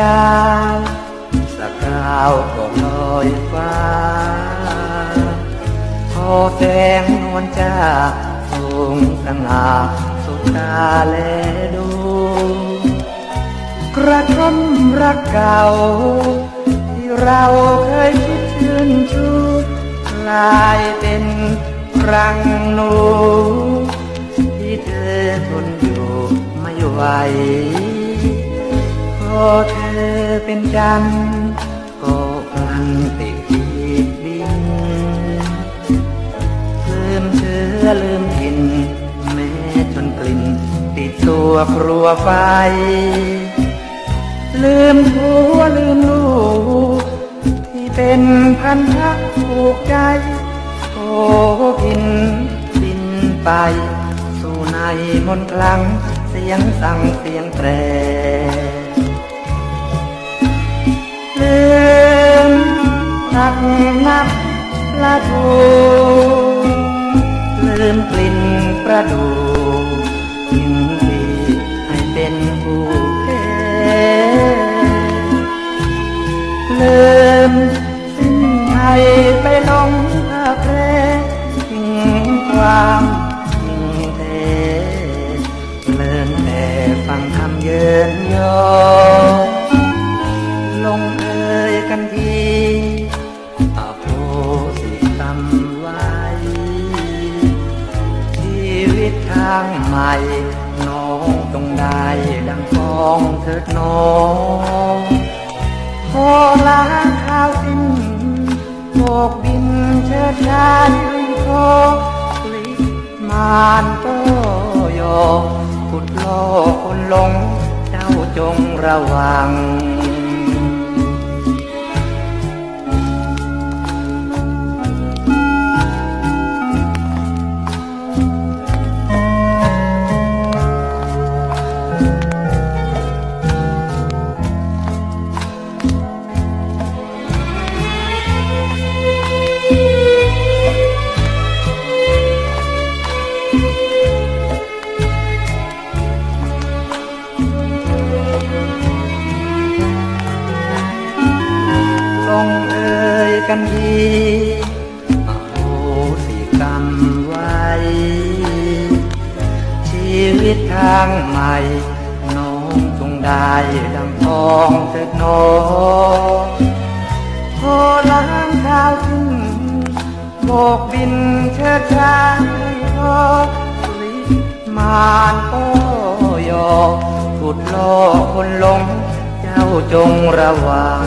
ดาวสักดาวก็ลอยฟ้าพอแสงนวลจ้าสูงตั้งหาสุดตาแลดู กระทำรักเก่า ที่เราเคยคิดชื่นชูกลายเป็นรังหนูที่เธอทนอยู่ไม่ไหว อเธอเป็นจันก็พลันติดดินดินลืมเชื้อลืมกลิ่นแม้จนกลิ่น ติดตัวครัวไฟ ลืมผัวลืมลูก ที่เป็นพันธะผูกใจโอ้กินบินไป สู่ในมนต์คลังเสียงสั่งเสียงแตร ละทูลืมกลิ่นประดูทิ้งดีให้เป็นผู้แพ้ลืมสิ้นไทยไปลงภาแพรทิ้งความทิ้งเทเลินแต่ฟังคำเยินยอ ตทางใหม่น้องต้องได้ดังฟองเถิดน้องพอลาข้าวสิ้นโบกบินเชิดชายคลิมานก็ยอขุดล่อคนหลงเจ้าจงระวัง กันทีอโหสิกรรมไว้ ชีวิตทางใหม่ น้องจงได้ดังทองเถิดน้องพอล้างเท้าขึ้นโบกบินเชิดชายพอลิมานก็ยอขุดล่อคนหลง เจ้าจงระวัง